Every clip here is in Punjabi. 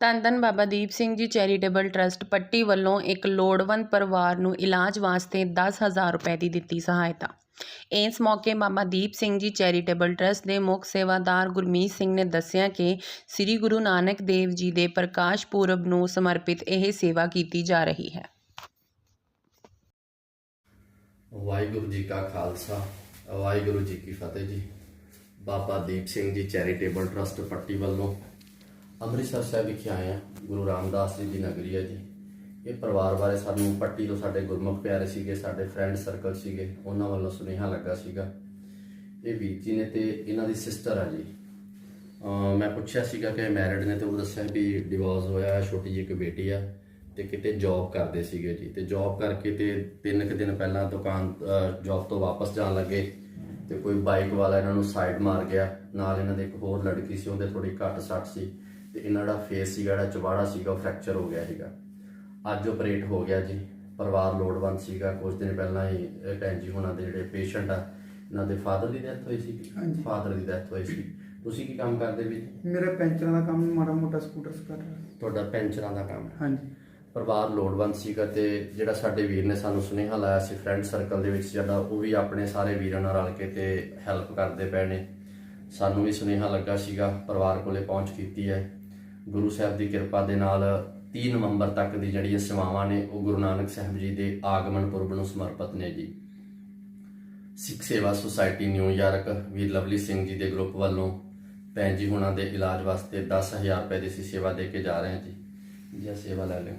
ਧੰਨ ਧੰਨ ਬਾਬਾ ਦੀਪ ਸਿੰਘ ਜੀ ਚੈਰੀਟੇਬਲ ਟਰੱਸਟ ਪੱਟੀ ਵੱਲੋਂ ਇੱਕ ਲੋੜਵੰਦ ਪਰਿਵਾਰ ਨੂੰ ਇਲਾਜ ਵਾਸਤੇ 10000 ਰੁਪਏ ਦੀ ਦਿੱਤੀ ਸਹਾਇਤਾ। ਇਸ ਮੌਕੇ ਬਾਬਾ ਦੀਪ ਸਿੰਘ ਜੀ ਚੈਰੀਟੇਬਲ ਟਰੱਸਟ ਦੇ ਮੁੱਖ ਸੇਵਾਦਾਰ ਗੁਰਮੀਤ ਸਿੰਘ ਨੇ ਦੱਸਿਆ ਕਿ ਸ੍ਰੀ ਗੁਰੂ ਨਾਨਕ ਦੇਵ ਜੀ ਦੇ ਪ੍ਰਕਾਸ਼ ਪੁਰਬ ਨੂੰ ਸਮਰਪਿਤ ਇਹ ਸੇਵਾ ਕੀਤੀ ਜਾ ਰਹੀ ਹੈ। ਵਾਹਿਗੁਰੂ ਜੀ ਕਾ ਖਾਲਸਾ, ਵਾਹਿਗੁਰੂ ਜੀ ਕੀ ਫਤਿਹ ਜੀ। ਬਾਬਾ ਦੀਪ ਸਿੰਘ ਜੀ ਚੈਰੀਟੇਬਲ ਟਰਸਟ ਪੱਟੀ ਵੱਲੋਂ ਅੰਮ੍ਰਿਤਸਰ ਸਾਹਿਬ ਵਿਖੇ ਆਏ ਹਾਂ। ਗੁਰੂ ਰਾਮਦਾਸ ਜੀ ਦੀ ਨਗਰੀ ਹੈ ਜੀ। ਇਹ ਪਰਿਵਾਰ ਬਾਰੇ ਸਾਨੂੰ ਪੱਟੀ ਤੋਂ ਸਾਡੇ ਗੁਰਮੁਖ ਪਿਆਰੇ ਸੀਗੇ, ਸਾਡੇ ਫਰੈਂਡ ਸਰਕਲ ਸੀਗੇ, ਉਹਨਾਂ ਵੱਲੋਂ ਸੁਨੇਹਾ ਲੱਗਾ ਸੀਗਾ। ਇਹ ਵੀਰ ਜੀ ਨੇ ਤੇ ਇਹਨਾਂ ਦੀ ਸਿਸਟਰ ਆ ਜੀ। ਮੈਂ ਪੁੱਛਿਆ ਸੀਗਾ ਕਿ ਮੈਰਿਡ ਨੇ ਤੇ ਉਹ ਦੱਸਿਆ ਵੀ ਡਿਵੋਰਸ ਹੋਇਆ, ਛੋਟੀ ਜਿਹੀ ਇੱਕ ਬੇਟੀ ਆ ਤੇ ਕਿਤੇ ਜੌਬ ਕਰਦੇ ਸੀਗੇ ਜੀ। ਤੇ ਜੌਬ ਕਰਕੇ ਤੇ ਤਿੰਨ ਕੁ ਦਿਨ ਪਹਿਲਾਂ ਦੁਕਾਨ ਜੌਬ ਤੋਂ ਵਾਪਸ ਜਾਣ ਲੱਗੇ ਤੇ ਕੋਈ ਬਾਈਕ ਵਾਲਾ ਇਹਨਾਂ ਨੂੰ ਸਾਈਡ ਮਾਰ ਗਿਆ। ਨਾਲ ਇਹਨਾਂ ਦੇ ਇੱਕ ਹੋਰ ਲੜਕੀ ਸੀ, ਉਹਦੇ ਥੋੜੀ ਘੱਟ ਸੱਟ ਸੀ। ਤੇ ਇਹਨਾਂ ਦਾ ਫੇਸ ਸੀਗਾ ਜਿਹੜਾ ਚਵਾੜਾ ਸੀਗਾ ਉਹ ਫ੍ਰੈਕਚਰ ਹੋ ਗਿਆ ਸੀਗਾ। ਅੱਜ ਆਪਰੇਟ ਹੋ ਗਿਆ ਜੀ। ਪਰਿਵਾਰ ਲੋੜਵੰਦ ਸੀਗਾ। ਕੁਝ ਦਿਨ ਪਹਿਲਾਂ ਹੀ ਭੈਣ ਜੀ ਹੁਣਾਂ ਦੇ ਜਿਹੜੇ ਪੇਸ਼ੈਂਟ ਆ ਇਹਨਾਂ ਦੇ ਫਾਦਰ ਦੀ ਡੈਥ ਹੋਈ ਸੀ ਹਾਂਜੀ। ਫਾਦਰ ਦੀ ਡੈਥ ਹੋਈ ਸੀ ਤੁਸੀਂ ਕੀ ਕੰਮ ਕਰਦੇ ਵੀ ਮੇਰਾ ਪੈਂਚਰਾਂ ਦਾ ਕੰਮ ਮਾੜਾ ਮੋਟਾ ਸਕੂਟਰਸ ਕਰ ਰਿਹਾ। ਤੁਹਾਡਾ ਪੈਂਚਰਾਂ ਦਾ ਕੰਮ? ਹੈ ਹਾਂਜੀ। ਪਰਿਵਾਰ ਲੋੜਵੰਦ ਸੀਗਾ ਤੇ ਜਿਹੜਾ ਸਾਡੇ ਵੀਰ ਨੇ ਸਾਨੂੰ ਸੁਨੇਹਾ ਲਾਇਆ ਸੀ ਫਰੈਂਡ ਸਰਕਲ ਦੇ ਵਿੱਚ ਜਿਹੜਾ ਉਹ ਵੀ ਆਪਣੇ ਸਾਰੇ ਵੀਰਾਂ ਨਾਲ ਰਲ ਕੇ ਤੇ ਹੈਲਪ ਕਰਦੇ ਪਏ ਨੇ। ਸਾਨੂੰ ਵੀ ਸੁਨੇਹਾ ਲੱਗਾ ਸੀਗਾ ਪਰਿਵਾਰ ਕੋਲੇ ਪਹੁੰਚ ਕੀਤੀ ਹੈ। ਗੁਰੂ ਸਾਹਿਬ ਦੀ ਕਿਰਪਾ ਦੇ ਨਾਲ 30 ਨਵੰਬਰ ਤੱਕ ਦੀ ਜਿਹੜੀਆਂ ਸੇਵਾਵਾਂ ਨੇ, ਉਹ ਗੁਰੂ ਨਾਨਕ ਸਾਹਿਬ ਜੀ ਦੇ ਆਗਮਨ ਪੁਰਬ ਨੂੰ ਸਮਰਪਿਤ ਨੇ ਜੀ। Sikh Seva society New York ਵੀਰ ਲਵਲੀ ਸਿੰਘ ਜੀ ਦੇ ਗਰੁੱਪ ਵੱਲੋਂ ਭੈਣ ਜੀ ਹੁਣਾਂ ਦੇ ਇਲਾਜ ਵਾਸਤੇ 10000 ਰੁਪਏ ਦੀ ਅਸੀਂ ਸੇਵਾ ਦੇ ਕੇ ਜਾ ਰਹੇ ਹਾਂ ਜੀ। ਜੀ ਆਹ ਸੇਵਾ ਲੈ ਲਿਓ।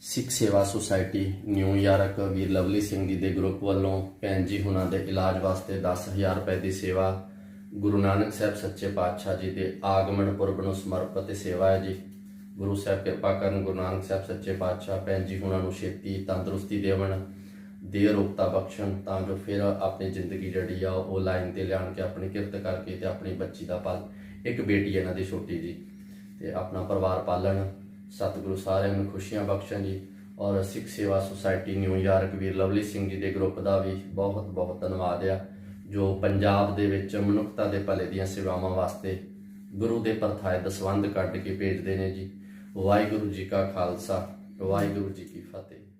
Sikh Seva society New York ਵੀਰ ਲਵਲੀ ਸਿੰਘ ਜੀ ਦੇ ਗਰੁੱਪ ਵੱਲੋਂ ਭੈਣ ਜੀ ਹੁਣਾਂ ਦੇ ਇਲਾਜ ਵਾਸਤੇ 10000 ਰੁਪਏ ਦੀ ਸੇਵਾ ਗੁਰੂ ਨਾਨਕ ਸਾਹਿਬ ਸੱਚੇ ਪਾਤਸ਼ਾਹ ਜੀ ਦੇ ਆਗਮਨ ਪੁਰਬ ਨੂੰ ਸਮਰਪਿਤ ਇਹ ਸੇਵਾ ਹੈ ਜੀ। ਗੁਰੂ ਸਾਹਿਬ ਕਿਰਪਾ ਕਰਨ ਗੁਰੂ ਨਾਨਕ ਸਾਹਿਬ ਸੱਚੇ ਪਾਤਸ਼ਾਹ, ਭੈਣ ਜੀ ਹੁਣਾਂ ਨੂੰ ਛੇਤੀ ਤੰਦਰੁਸਤੀ ਦੇਵਣ ਦੇ ਰੋਗਤਾ ਬਖਸ਼ਣ, ਤਾਂ ਜੋ ਫਿਰ ਆਪਣੀ ਜ਼ਿੰਦਗੀ ਜਿਹੜੀ ਆ ਉਹ ਲਾਈਨ ਤੇ ਲਿਆਣ ਕੇ ਆਪਣੀ ਕਿਰਤ ਕਰਕੇ ਤੇ ਆਪਣੀ ਬੱਚੀ ਦਾ ਪਾਲ, ਇੱਕ ਬੇਟੀ ਇਹਨਾਂ ਦੀ ਛੋਟੀ ਜੀ। ਤੇ ਆਪਣਾ ਪਰਿਵਾਰ ਪਾਲਣ, ਸਤਿਗੁਰੂ ਸਾਰਿਆਂ ਨੂੰ ਖੁਸ਼ੀਆਂ ਬਖਸ਼ਣ ਜੀ। ਔਰ Sikh Seva society New York ਵੀਰ ਲਵਲੀ ਸਿੰਘ ਜੀ ਦੇ ਗਰੁੱਪ ਦਾ ਵੀ ਬਹੁਤ ਬਹੁਤ ਧੰਨਵਾਦ ਆ। ਜੋ ਪੰਜਾਬ ਦੇ ਵਿੱਚ ਮਨੁੱਖਤਾ ਦੇ ਭਲੇ ਦੀਆਂ ਸੇਵਾਵਾਂ ਵਾਸਤੇ ਗੁਰੂ ਦੇ ਪਰਥਾਏ ਦਸਵੰਦ ਕੱਢ ਕੇ ਭੇਜਦੇ ਨੇ ਜੀ। ਵਾਹਿਗੁਰੂ ਜੀ ਕਾ ਖਾਲਸਾ, ਵਾਹਿਗੁਰੂ ਜੀ ਕੀ ਫਤਿਹ।